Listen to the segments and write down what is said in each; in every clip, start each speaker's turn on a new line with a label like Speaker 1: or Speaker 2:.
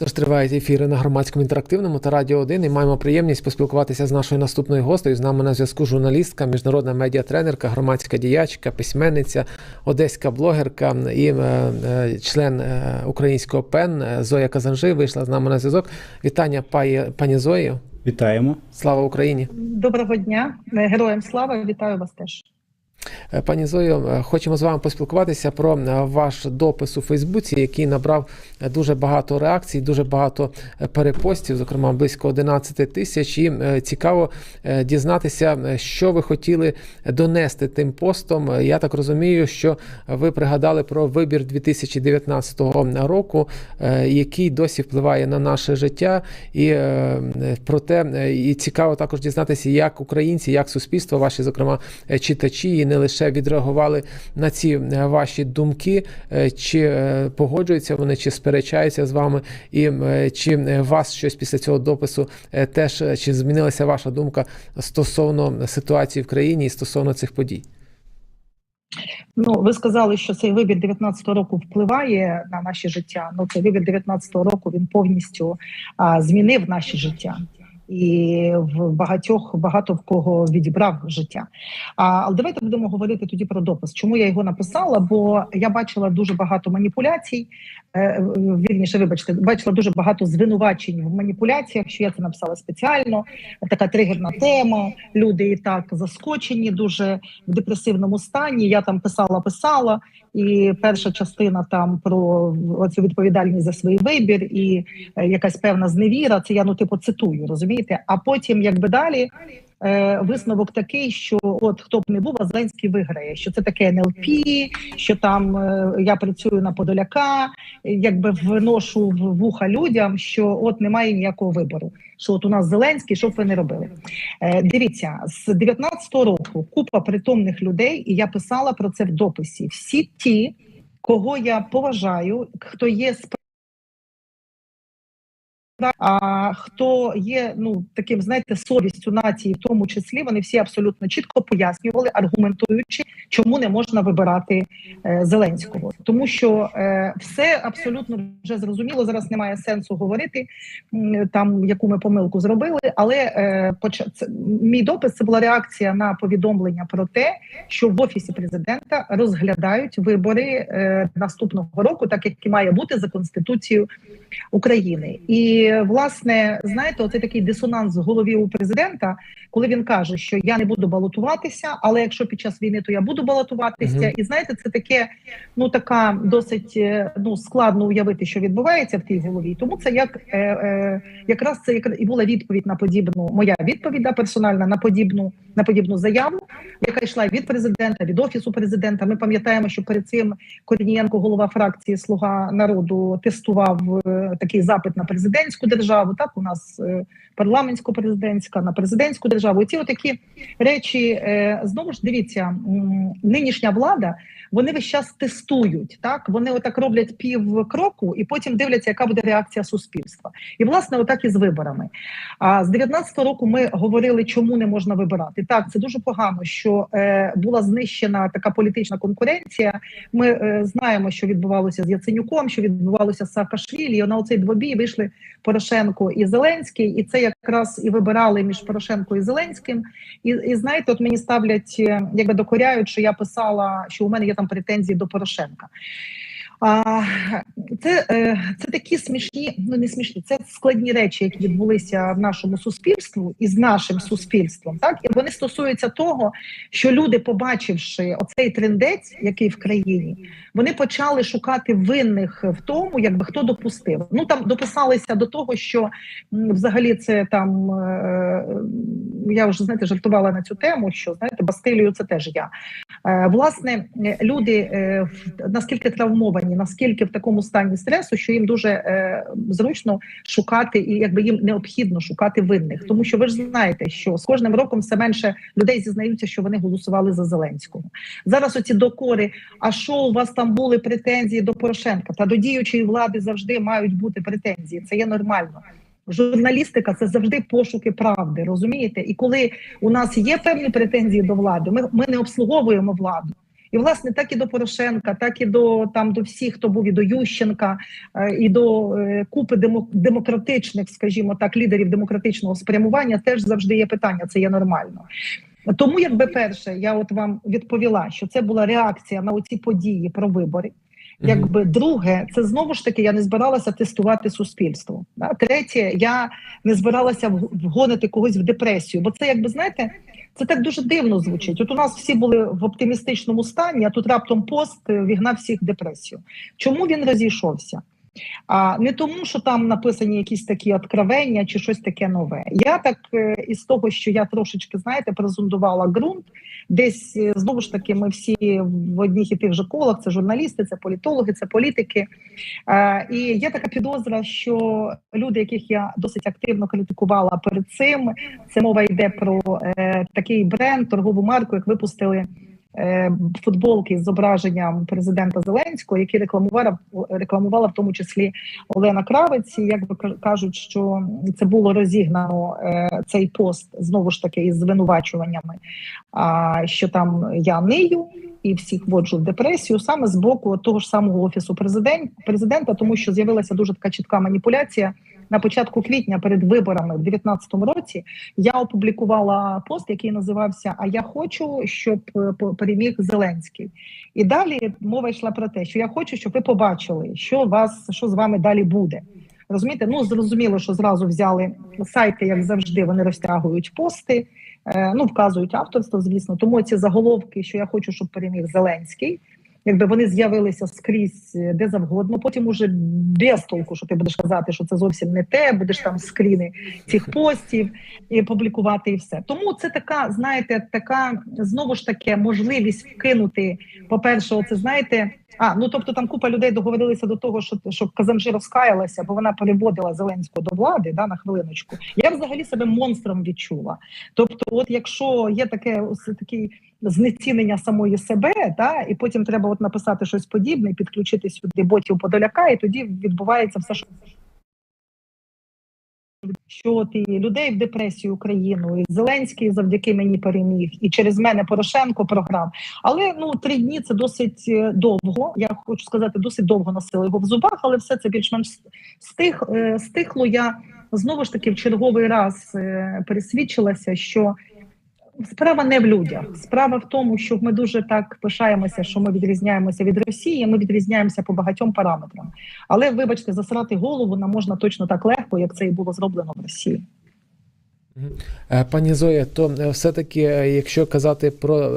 Speaker 1: Тож тривають ефіри на громадському інтерактивному та радіо 1 і маємо приємність поспілкуватися з нашою наступною гостею. З нами на зв'язку журналістка, міжнародна медіатренерка, громадська діячка, письменниця, одеська блогерка і е, е, член е, українського ПЕН е, Зоя Казанжи вийшла з нами на зв'язок. Вітання, пані, пані Зої.
Speaker 2: Вітаємо.
Speaker 1: Слава Україні!
Speaker 3: Доброго дня, героям слава! Вітаю вас теж.
Speaker 1: Е, Пані Зою, е, хочемо з вами поспілкуватися про е, ваш допис у Фейсбуці, який набрав дуже багато реакцій, дуже багато перепостів, зокрема близько 11 тисяч. І цікаво дізнатися, що ви хотіли донести тим постом. Я так розумію, що ви пригадали про вибір 2019 року, який досі впливає на наше життя, і про те, і цікаво також дізнатися, як українці, як суспільство, ваші, зокрема, читачі, не лише відреагували на ці е, ваші думки, е, чи е, погоджуються вони, чи сперечаються з вами, і чи вас щось після цього допису теж чи змінилася ваша думка стосовно ситуації в країні і стосовно цих подій?
Speaker 3: Ну, ви сказали, що цей вибір 19-го року впливає на наше життя. Ну, цей вибір 19-го року він повністю а, змінив наше життя. І в багатьох багато в кого відібрав життя. А, але давайте будемо говорити тоді про допис. Чому я його написала? Бо я бачила дуже багато маніпуляцій. Е, вірніше, вибачте, бачила дуже багато звинувачень в маніпуляціях. Що я це написала спеціально. Така тригерна тема. Люди і так заскочені, дуже в депресивному стані. Я там писала, писала, і перша частина там про оцю відповідальність за свій вибір і е, якась певна зневіра. Це я ну типу цитую, розумієте? А потім, якби далі. Е, висновок такий, що от хто б не був, а Зеленський виграє. Що це таке НЛП, що там е, я працюю на Подоляка, якби вношу в вуха людям, що от немає ніякого вибору. Що от у нас Зеленський, що б ви не робили? Е, дивіться, з 19-го року купа притомних людей, і я писала про це в дописі. Всі ті, кого я поважаю, хто є а хто є ну таким, знаєте, совістю нації, в тому числі вони всі абсолютно чітко пояснювали, аргументуючи, чому не можна вибирати е, Зеленського, тому що е, все абсолютно вже зрозуміло. Зараз немає сенсу говорити там, яку ми помилку зробили. Але е, поч... це, мій допис це була реакція на повідомлення про те, що в офісі президента розглядають вибори е, наступного року, так як і має бути за конституцією України. І власне, знаєте, оце такий дисонанс в голові у президента, коли він каже, що я не буду балотуватися, але якщо під час війни, то я буду балотуватися.
Speaker 1: Мгм.
Speaker 3: І знаєте, це таке, ну така досить е, ну складно уявити, що відбувається в тій голові. Тому це як е, е, якраз це як і була відповідь на подібну моя відповідь да, персональна на подібну на подібну заяву, яка йшла від президента, від офісу президента. Ми пам'ятаємо, що перед цим Корнієнко, голова фракції Слуга народу, тестував е, такий запит на президентську державу. Так у нас е, парламентсько-президентська на президентську державу. І ці отакі речі е, знову ж дивіться, нинішня влада. Вони весь час тестують, так вони отак роблять пів кроку, і потім дивляться, яка буде реакція суспільства. І власне, отак і з виборами. А з 19-го року ми говорили, чому не можна вибирати. Так, це дуже погано, що е, була знищена така політична конкуренція. Ми знаємо, що відбувалося з Яценюком, що відбувалося з Саакашвілі. І на оцей двобій вийшли Порошенко і Зеленський, і це якраз і вибирали між Порошенко і Зеленським. І, і знаєте, от мені ставлять, е, якби докоряють, що я писала, що у мене є там претензії до Порошенка. А, це, е, це такі смішні, ну не смішні, це складні речі, які відбулися в нашому суспільстві і з нашим суспільством. Так і вони стосуються того, що люди, побачивши оцей трендець, який в країні, вони почали шукати винних в тому, якби хто допустив. Ну там дописалися до того, що взагалі це там е, я вже знаєте, жартувала на цю тему. Що знаєте, Бастилію це теж я. Е, власне, люди наскільки травмовані, наскільки в такому стані стресу, що їм дуже е, зручно шукати, і якби їм необхідно шукати винних, тому що ви ж знаєте, що з кожним роком все менше людей зізнаються, що вони голосували за Зеленського. Зараз оці докори. А що у вас там були претензії до Порошенка? Та до діючої влади завжди мають бути претензії. Це є нормально. Журналістика це завжди пошуки правди, розумієте? І коли у нас є певні претензії до влади, ми, ми не обслуговуємо владу. І власне так і до Порошенка, так і до там до всіх, хто був і до Ющенка, е, і до е, купи демократичних, скажімо так, лідерів демократичного спрямування теж завжди є питання. Це є нормально. Тому, якби перше, я от вам відповіла, що це була реакція на оці події про вибори. Якби друге, це знову ж таки я не збиралася тестувати суспільство. Да? Третє, я не збиралася вгонити когось в депресію, бо це якби знаєте, це так дуже дивно звучить. От у нас всі були в оптимістичному стані, а тут раптом пост е, вігнав всіх депресію. Чому він розійшовся? А не тому, що там написані якісь такі откровення чи щось таке нове. Я так е, із того, що я трошечки знаєте, презентувала ґрунт. Десь е, знову ж таки, ми всі в одних і тих же колах. Це журналісти, це політологи, це політики. Е, і є така підозра, що люди, яких я досить активно критикувала перед цим, це мова йде про такий бренд, торгову марку, як випустили. Е, Футболки з зображенням президента Зеленського, які рекламувала рекламувала в тому числі Олена Кравець. І як би ка- кажуть, що це було розігнано е, цей пост знову ж таки із звинувачуваннями, що там я нию і всіх вводжу в депресію саме з боку того ж самого офісу президент, президента, тому що з'явилася дуже така чітка маніпуляція. На початку квітня перед виборами в 2019 році я опублікувала пост, який називався А я хочу, щоб е, переміг Зеленський. І далі мова йшла про те, що я хочу, щоб ви побачили, що вас що з вами далі буде. Розумієте, ну зрозуміло, що зразу взяли сайти, як завжди, вони розтягують пости, ну вказують авторство, звісно. Тому ці заголовки, що я хочу, щоб переміг Зеленський. Якби вони з'явилися скрізь е, де завгодно, потім уже без толку, що ти будеш казати, що це зовсім не те, будеш там скріни цих постів і публікувати і все. Тому це така, знаєте, така знову ж таки можливість вкинути. По-перше, це знаєте, а ну тобто там купа людей договорилися до того, що щоб Казанжи розкаялася, бо вона переводила Зеленського до влади. Да, на хвилиночку. Я взагалі себе монстром відчула. Тобто, от якщо є таке ось такий знецінення самої себе, да, і потім треба от написати щось подібне, підключити сюди ботів подоляка, і тоді відбувається все, що що і людей в депресію Україну, і Зеленський завдяки мені переміг, і через мене Порошенко програв. Але ну три дні це досить е, довго. Я хочу сказати, досить довго носила його в зубах, але все це більш-менш стих, е, стихло. Я знову ж таки в черговий раз е, пересвідчилася, що справа не в людях. Справа в тому, що ми дуже так пишаємося, що ми відрізняємося від Росії. Ми відрізняємося по багатьом параметрам. Але вибачте, засрати голову нам можна точно так легко, як це і було зроблено в Росії.
Speaker 1: Е, Пані Зоя, то е, все-таки, е, якщо казати про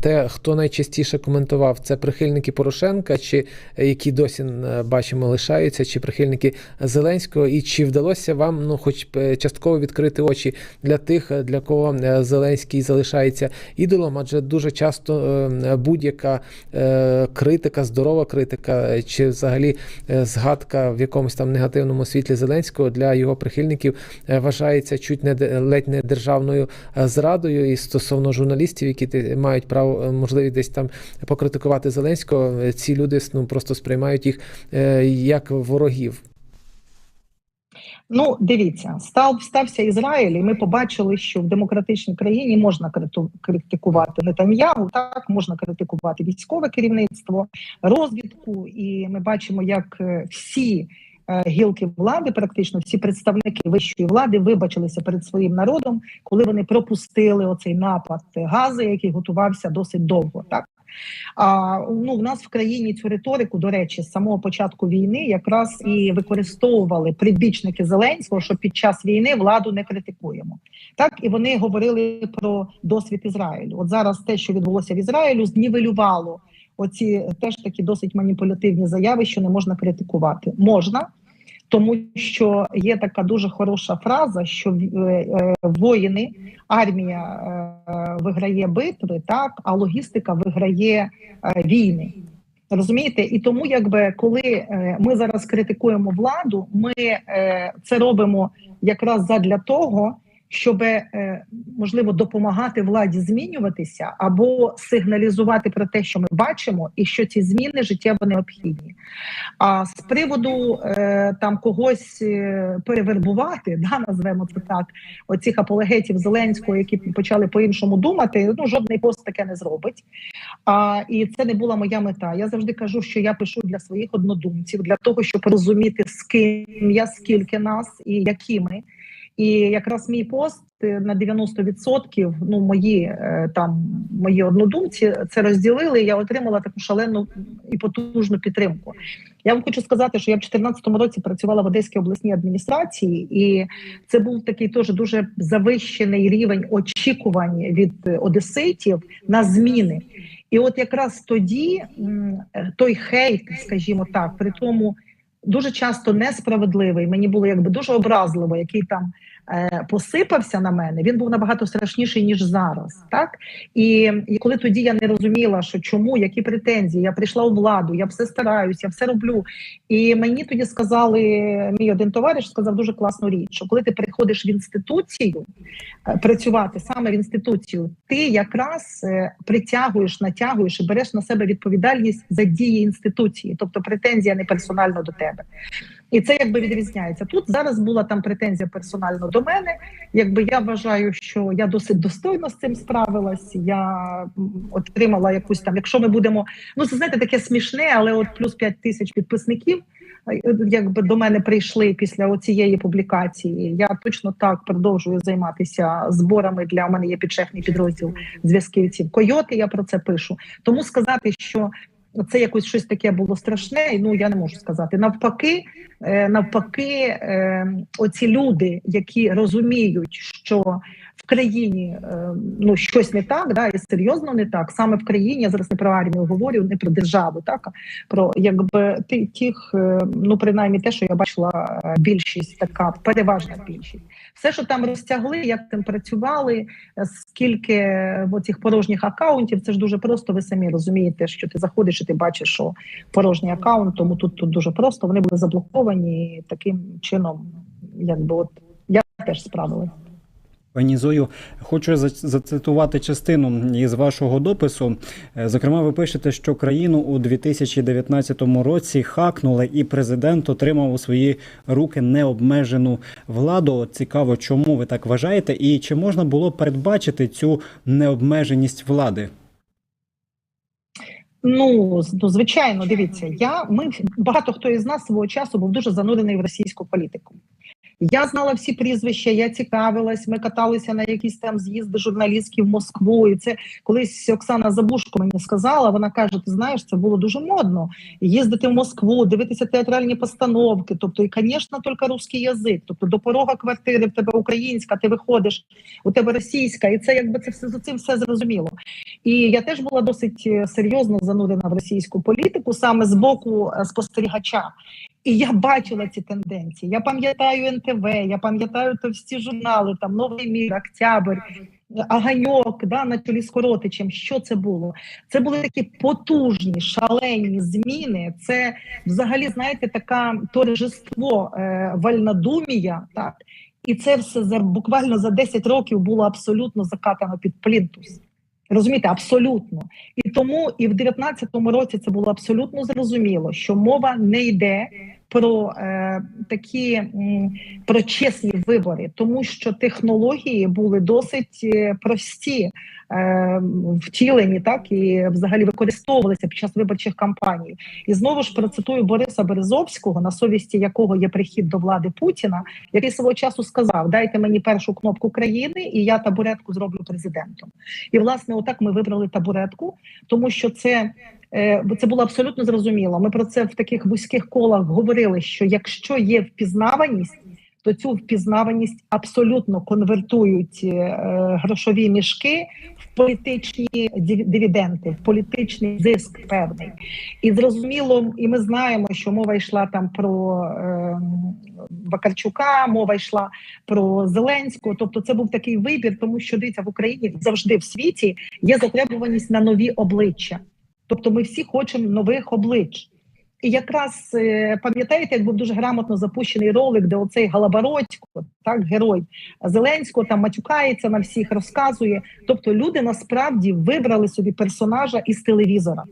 Speaker 1: те, хто найчастіше коментував, це прихильники Порошенка, чи які досі бачимо лишаються, чи прихильники Зеленського, і чи вдалося вам, ну, хоч частково відкрити очі для тих, для кого Зеленський залишається ідолом, адже дуже часто будь-яка критика, здорова критика, чи взагалі згадка в якомусь там негативному світлі Зеленського для його прихильників вважається чуть не де- ледь не державною е, зрадою. І стосовно журналістів, які мають право е, можливість десь там покритикувати Зеленського, е, ці люди ну просто сприймають їх як ворогів.
Speaker 3: Ну, дивіться, став стався Ізраїль, і ми побачили, що в демократичній країні можна критикувати Нетаньягу, так можна критикувати військове керівництво, розвідку, і ми бачимо, як всі. Е, Гілки влади, практично всі представники вищої влади вибачилися перед своїм народом, коли вони пропустили оцей напад гази, який готувався досить довго. Так а ну в нас в країні цю риторику, до речі, з самого початку війни якраз і використовували прибічники Зеленського, що під час війни владу не критикуємо. Так і вони говорили про досвід Ізраїлю. От зараз те, що відбулося в Ізраїлю, знівелювало оці теж такі досить маніпулятивні заяви, що не можна критикувати. Можна. Тому що є така дуже хороша фраза, що е, е, воїни, армія е, виграє битви, так а логістика виграє війни. Розумієте, і тому, якби коли ми зараз критикуємо владу, ми це робимо якраз задля того, щоб е, можливо допомагати владі змінюватися або сигналізувати про те, що ми бачимо, і що ці зміни життєво необхідні. А з приводу е, там когось е, перевербувати, да, назвемо це так, оцих апологетів Зеленського, які почали по-іншому думати, ну жодний пост таке не зробить. А, і це не була моя мета. Я завжди кажу, що я пишу для своїх однодумців, для того, щоб розуміти, з ким я, скільки нас і які ми. І якраз мій пост е, на 90% ну мої е, там мої однодумці це розділили. і Я отримала таку шалену і потужну підтримку. Я вам хочу сказати, що я в 2014 році працювала в Одеській обласній адміністрації, і це був такий теж дуже завищений рівень очікувань від е, одеситів на зміни. І от якраз тоді той хейт, скажімо так, при тому дуже часто несправедливий. Мені було якби дуже образливо, який там посипався на мене. Він був набагато страшніший ніж зараз. Так і, і коли тоді я не розуміла, що чому, які претензії, я прийшла у владу, я все стараюсь, я все роблю. І мені тоді сказали, мій один товариш сказав дуже класну річ, що коли ти приходиш в інституцію е, працювати саме в інституцію, ти якраз е, притягуєш, натягуєш і береш на себе відповідальність за дії інституції, тобто претензія не персонально до тебе. І це якби відрізняється. Тут зараз була там претензія персонально до мене. Якби я вважаю, що я досить достойно з цим справилась. Я отримала якусь там, якщо ми будемо, ну це знаєте, таке смішне, але от плюс 5 тисяч підписників. е, Якби до мене прийшли після цієї публікації, я точно так продовжую займатися зборами для у мене є підшефний підрозділ зв'язківців Койоти. Я про це пишу. Тому сказати, що це якось щось таке було страшне, ну я не можу сказати. Навпаки, е, навпаки, е, оці люди, які розуміють, що в країні е, ну щось не так, да, і серйозно не так. Саме в країні я зараз не про армію говорю, не про державу, так про якби тих, е, ну принаймні те, що я бачила, е, більшість така переважна більшість. Все, що там розтягли, як там працювали, скільки цих порожніх акаунтів, це ж дуже просто. Ви самі розумієте, що ти заходиш і ти бачиш, що порожній акаунт, тому тут, тут дуже просто. Вони були заблоковані таким чином, якби от я теж справилась.
Speaker 2: Пані Зою, хочу зацитувати частину із вашого допису. Е, Зокрема, ви пишете, що країну у 2019 році хакнули, і президент отримав у свої руки необмежену владу. Цікаво, чому ви так вважаєте, і чи можна було передбачити цю необмеженість влади?
Speaker 3: Ну, ну звичайно, дивіться, я ми багато хто із нас свого часу був дуже занурений в російську політику. Я знала всі прізвища, я цікавилась. Ми каталися на якісь там з'їзди журналістські в Москву. І це колись Оксана Забушко мені сказала. Вона каже: Ти знаєш, це було дуже модно їздити в Москву, дивитися театральні постановки. Тобто, і, звісно, тільки русський язик. Тобто до порога квартири в тебе українська, ти виходиш, у тебе російська, і це якби це все за цим все зрозуміло. І я теж була досить е, серйозно занурена в російську політику саме з боку е, спостерігача. І я бачила ці тенденції. Я пам'ятаю НТВ, я пам'ятаю товсті журнали, там Новий мір, Октябрь, Аганьок, да, на чолі з Коротичем. Що це було? Це були такі потужні, шалені зміни. Це взагалі, знаєте, така торжество е, вальнодумія, так. І це все за буквально за 10 років було абсолютно закатано під плінтус. Розумієте, абсолютно. І тому і в 19-му році це було абсолютно зрозуміло, що мова не йде про е, такі про чесні вибори, тому що технології були досить е, прості, е, втілені, так і взагалі використовувалися під час виборчих кампаній. І знову ж процитую Бориса Березовського, на совісті якого є прихід до влади Путіна, який свого часу сказав: Дайте мені першу кнопку країни, і я табуретку зроблю президентом. І власне, отак ми вибрали табуретку, тому що це. Е, Це було абсолютно зрозуміло. Ми про це в таких вузьких колах говорили: що якщо є впізнаваність, то цю впізнаваність абсолютно конвертують е, грошові мішки в політичні див- дивіденди, в політичний зиск певний. І зрозуміло, і ми знаємо, що мова йшла там про е, Вакарчука, мова йшла про Зеленського. Тобто, це був такий вибір, тому що дивіться, в Україні завжди в світі є затребуваність на нові обличчя. Тобто, ми всі хочемо нових облич. І якраз е, пам'ятаєте, як був дуже грамотно запущений ролик, де оцей Галабородько, так герой Зеленського, там матюкається на всіх, розказує. Тобто люди насправді вибрали собі персонажа із телевізора.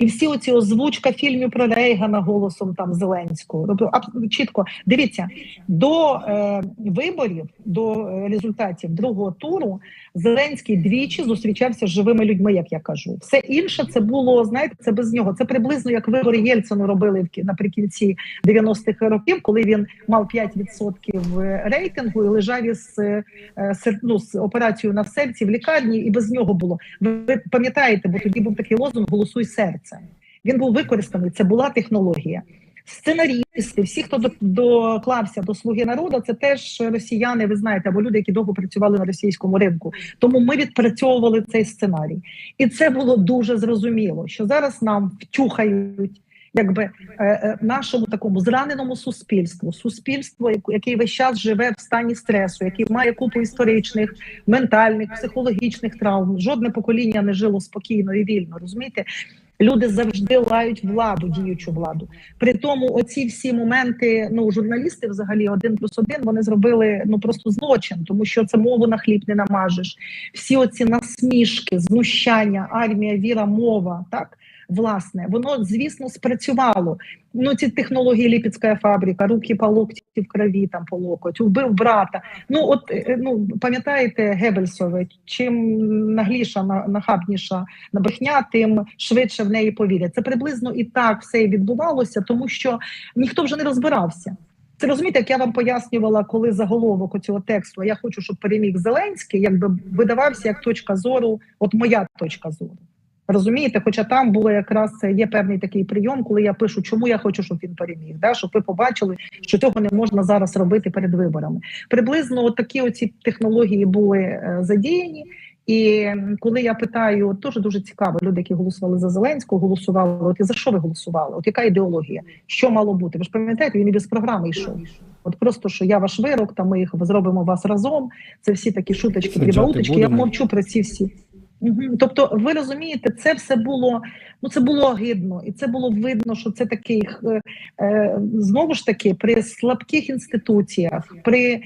Speaker 3: І всі оці озвучка фільмів про Рейгана голосом там Зеленського. Тобто чітко дивіться до е, виборів, до е, результатів другого туру. Зеленський двічі зустрічався з живими людьми, як я кажу. Все інше це було, знаєте, це без нього. Це приблизно як вибори Єльцину робили в кі- наприкінці 90-х років, коли він мав 5% рейтингу і лежав із е, е, ну, з операцією на серці в лікарні, і без нього було. Ви пам'ятаєте, бо тоді був такий лозунг Голосуй серце. Він був використаний. Це була технологія. Сценарісти, всі, хто до- доклався до слуги народу, це теж росіяни, ви знаєте, або люди, які довго працювали на російському ринку. Тому ми відпрацьовували цей сценарій, і це було дуже зрозуміло, що зараз нам втюхають. Якби е, е, нашому такому зраненому суспільству, яку- який весь час живе в стані стресу, який має купу історичних, ментальних, психологічних травм. Жодне покоління не жило спокійно і вільно. Розумієте, люди завжди лають владу, діючу владу. При тому, оці всі моменти, ну журналісти, взагалі, один плюс один, вони зробили ну просто злочин, тому що це мову на хліб не намажеш. Всі оці насмішки, знущання, армія, віра, мова, так. Власне, воно звісно спрацювало. Ну ці технології Ліпецька фабрика, руки по локті в крові, там по локоть, вбив брата. Ну от е, ну пам'ятаєте Гебельсове, чим нагліша, на- нахабніша брехня, тим швидше в неї повірять. Це приблизно і так все і відбувалося, тому що ніхто вже не розбирався. Це розумієте, як я вам пояснювала, коли заголовок оцього тексту, я хочу, щоб переміг Зеленський, якби видавався як точка зору, от моя точка зору. Розумієте, хоча там було якраз е, є певний такий прийом, коли я пишу, чому я хочу, щоб він переміг, да? щоб ви побачили, що цього не можна зараз робити перед виборами. Приблизно от такі оці технології були е, задіяні. І коли я питаю, теж дуже цікаво, люди, які голосували за Зеленського, голосували. От і за що ви голосували? От яка ідеологія? Що мало бути? Ви ж пам'ятаєте, він і без програми йшов. От просто що я ваш вирок, там ми їх зробимо вас разом. Це всі такі шуточки,
Speaker 2: Саджати
Speaker 3: прибауточки. Я мовчу про ці всі. Тобто, ви розумієте, це все було ну це було огидно, і це було видно, що це такий е, е, знову ж таки при слабких інституціях, при е,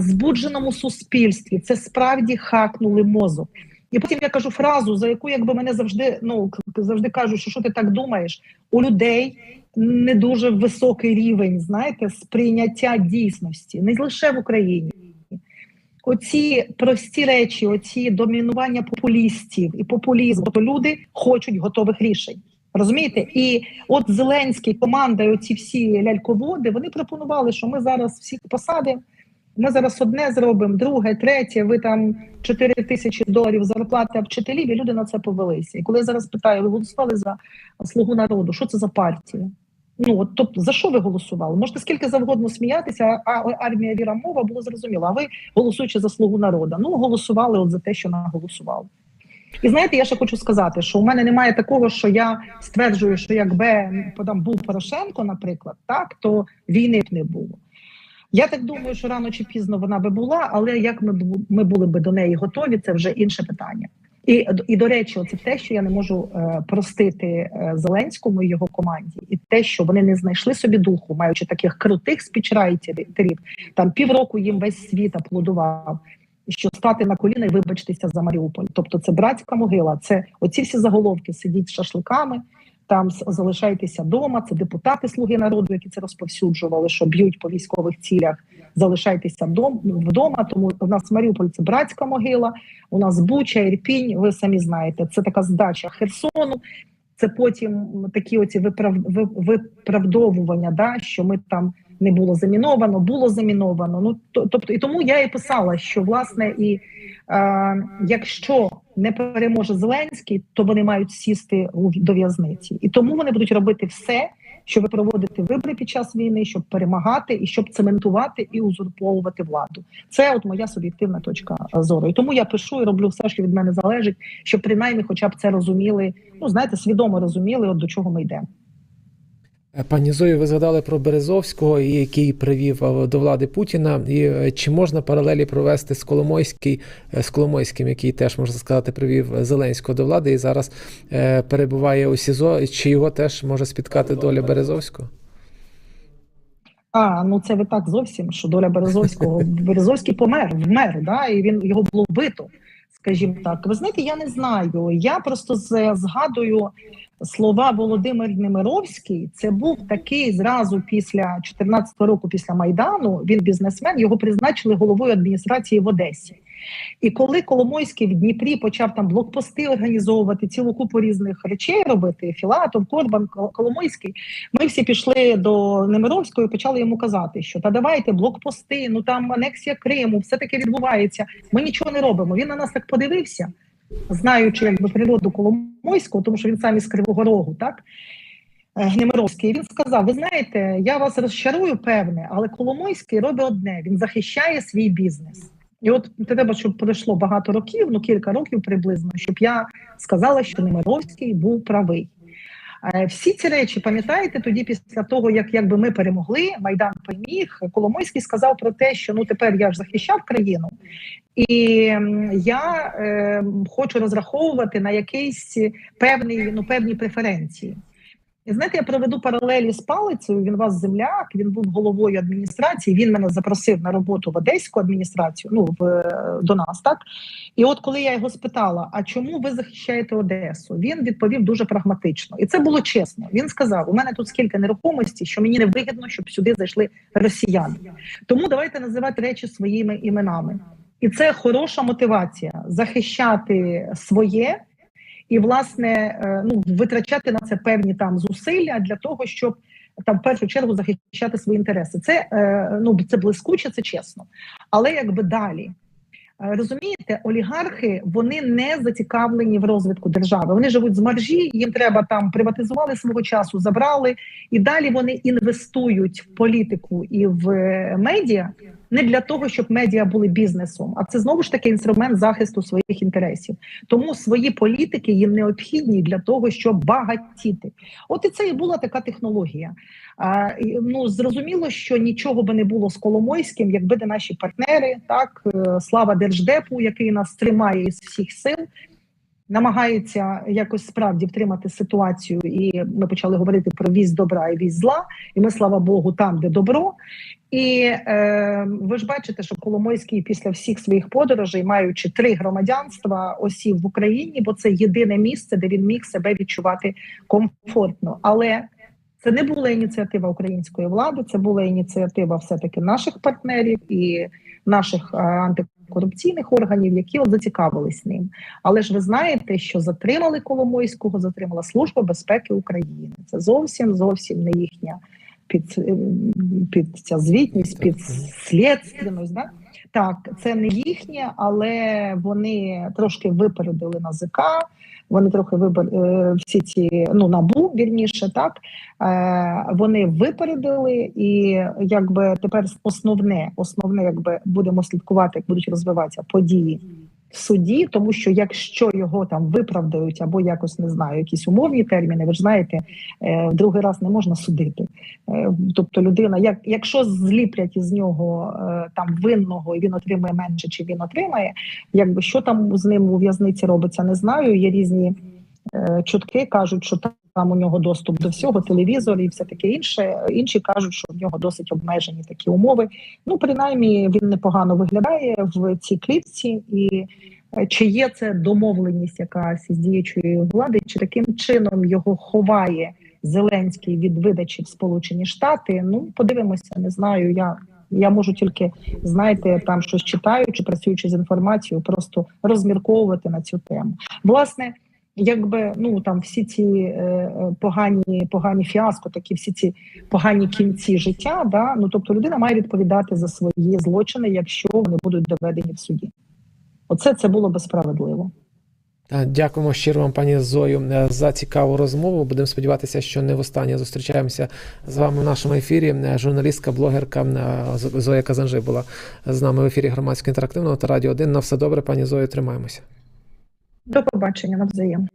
Speaker 3: збудженому суспільстві це справді хакнули мозок. І потім я кажу фразу, за яку якби мене завжди ну завжди кажуть, що що ти так думаєш, у людей не дуже високий рівень, знаєте, сприйняття дійсності, не лише в Україні. Оці прості речі, оці домінування популістів і популізм, то люди хочуть готових рішень. Розумієте? І от Зеленський, команда, і оці всі ляльководи, вони пропонували, що ми зараз всіх посадимо. Ми зараз одне зробимо, друге, третє. Ви там 4 тисячі доларів зарплати вчителів, і люди на це повелися. І коли я зараз питаю, ви голосували за слугу народу? Що це за партія? Ну от тобто за що ви голосували? Можете скільки завгодно сміятися, а армія віра мова було зрозуміло. А ви голосуючи за слугу народу, ну голосували от за те, що наголосували. І знаєте, я ще хочу сказати, що у мене немає такого, що я стверджую, що якби там був Порошенко, наприклад, так то війни б не було. Я так думаю, що рано чи пізно вона би була, але як ми ми були би до неї готові, це вже інше питання. І, і до речі, це те, що я не можу е, простити е, Зеленському і його команді, і те, що вони не знайшли собі духу, маючи таких крутих спічрайтерів, там півроку їм весь світ аплодував. Що стати на коліна і вибачитися за Маріуполь, тобто це братська могила, це оці всі заголовки сидіть з шашликами, там залишайтеся вдома. Це депутати Слуги народу, які це розповсюджували, що б'ють по військових цілях. Залишайтеся вдома. Тому у нас Маріуполь це братська могила. У нас Буча, Ірпінь. Ви самі знаєте, це така здача Херсону. Це потім такі оці виправ... виправдовування, да, що ми там не було заміновано, було заміновано. Ну тобто, і тому я і писала, що власне і е, якщо не переможе Зеленський, то вони мають сісти до в'язниці, і тому вони будуть робити все, щоб проводити вибори під час війни, щоб перемагати і щоб цементувати і узурповувати владу. Це от моя суб'єктивна точка зору. І тому я пишу і роблю все, що від мене залежить, щоб принаймні, хоча б це розуміли. Ну знаєте, свідомо розуміли, от до чого ми йдемо.
Speaker 1: Е, Пані Зою, ви згадали про Березовського, який привів е, до влади Путіна. І е, чи можна паралелі провести з Коломойський, з Коломойським, який теж можна сказати, привів Зеленського до влади і зараз перебуває у СІЗО? Чи його теж може спіткати доля Березовського?
Speaker 3: А, ну це ви так зовсім, що доля Березовського. Березовський помер, вмер, да, і він його було вбито, скажімо так. Ви знаєте, я не знаю. Я просто згадую слова Володимир Немировський. Це був такий зразу після 14 року, після Майдану. Він бізнесмен, його призначили головою адміністрації в Одесі. І коли Коломойський в Дніпрі почав там блокпости організовувати цілу купу різних речей робити, Філатов, Корбан, Коломойський, ми всі пішли до Немировського і почали йому казати, що та давайте блокпости, ну там анексія Криму, все таки відбувається. Ми нічого не робимо. Він на нас так подивився, знаючи якби природу Коломойського, тому що він сам із Кривого Рогу, так. Гнемировський, Немировський, він сказав: Ви знаєте, я вас розчарую, певне, але Коломойський робить одне: він захищає свій бізнес. І от треба, щоб пройшло багато років, ну кілька років приблизно, щоб я сказала, що Немировський був правий. Е, Всі ці речі, пам'ятаєте, тоді після того, як якби ми перемогли, Майдан переміг, Коломойський сказав про те, що ну тепер я ж захищав країну, і я е, хочу розраховувати на якийсь певний, ну певні преференції. І знаєте, я проведу паралелі з палицею. Він вас земляк, він був головою адміністрації. Він мене запросив на роботу в одеську адміністрацію. Ну в е, до нас, так і от коли я його спитала, а чому ви захищаєте Одесу? Він відповів дуже прагматично, і це було чесно. Він сказав: у мене тут скільки нерухомості, що мені не вигідно, щоб сюди зайшли росіяни. Тому давайте називати речі своїми іменами. І це хороша мотивація захищати своє і власне е, ну витрачати на це певні там зусилля для того, щоб там в першу чергу захищати свої інтереси. Це е, ну це блискуче, це чесно. Але якби далі. Е, Розумієте, олігархи вони не зацікавлені в розвитку держави. Вони живуть з маржі, їм треба там приватизували свого часу, забрали, і далі вони інвестують в політику і в медіа не для того, щоб медіа були бізнесом, а це знову ж таки інструмент захисту своїх інтересів. Тому свої політики їм необхідні для того, щоб багатіти. От і це і була така технологія. А, ну зрозуміло, що нічого би не було з Коломойським, якби не наші партнери, так е, слава держдепу, який нас тримає із всіх сил. Намагається якось справді втримати ситуацію, і ми почали говорити про вісь добра і вісь зла. І ми, слава Богу, там, де добро. І е, ви ж бачите, що Коломойський після всіх своїх подорожей, маючи три громадянства, осів в Україні, бо це єдине місце, де він міг себе відчувати комфортно. Але це не була ініціатива української влади, це була ініціатива все-таки наших партнерів і наших е, антикорупційних органів, які от зацікавились ним. Але ж ви знаєте, що затримали Коломойського, затримала Служба безпеки України. Це зовсім зовсім не їхня під, е, під ця звітність, під слідственність. Да? Так, це не їхнє, але вони трошки випередили НАЗК, вони трохи вибор е, всі ці ну набу вірніше, так е, вони випередили, і якби тепер основне, основне, якби будемо слідкувати, як будуть розвиватися події суді, тому що якщо його там виправдають або якось не знаю, якісь умовні терміни, ви ж знаєте, е, в другий раз не можна судити. Е, тобто людина, як якщо зліплять із нього е, там винного і він отримує менше, чи він отримає, якби що там з ним у в'язниці робиться, не знаю. Є різні е, чутки, кажуть, що там. У нього доступ до всього, телевізор і все таке інше. Інші кажуть, що в нього досить обмежені такі умови. Ну, принаймні, він непогано виглядає в цій клітці, і е, чи є це домовленість якась із діючої влади, чи таким чином його ховає Зеленський від видачі в Сполучені Штати? Ну, подивимося, не знаю. Я я можу тільки знаєте, там щось читаючи, працюючи з інформацією, просто розмірковувати на цю тему. Власне. Якби ну там всі ці е, е, погані погані фіаско, такі всі ці погані кінці життя, да ну тобто людина має відповідати за свої злочини, якщо вони будуть доведені в суді. Оце це було би справедливо.
Speaker 1: Дякуємо щиро вам, пані Зою, е, за цікаву розмову. Будемо сподіватися, що не востаннє зустрічаємося з вами в нашому ефірі. Е, Журналістка, блогерка Зоя Казанжи була з нами в ефірі громадського інтерактивного та радіо 1. На все добре, пані Зою, тримаємося.
Speaker 3: До побачення навзаєм.